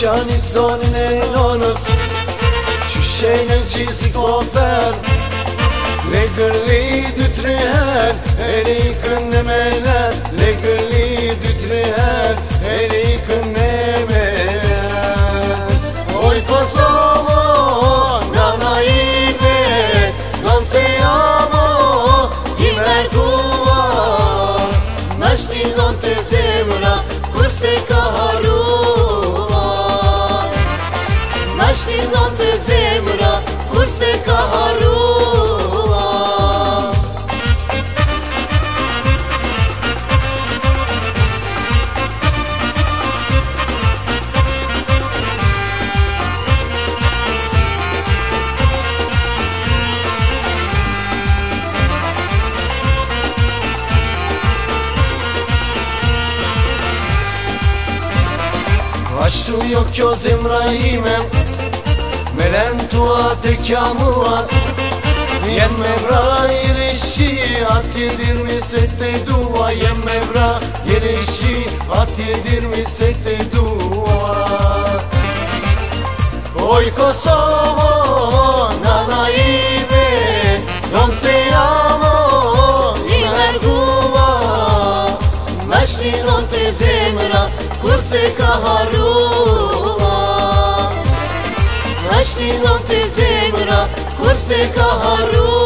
Zonin e nonës Qyshen e qisi kofer Le gërli dy tre her E rikën në mener Le gërli dy tre her E rikën në mener Oj Kosovo Nana ime Non se amo I merkuar Me shtinon të zemra Kurse ka Me shtinon të zemra Kurse ka haruar Ashtu len tua të kja mua Jem me vra i rishi Atje dirmi se te dua. Jem me vra i rishi Atje dirmi se te dua. Oj Kosovo Nana ime Don se amo I mergua Me shtinon të zemra Kurse ka harua Ashti në të zemra Kur ka harru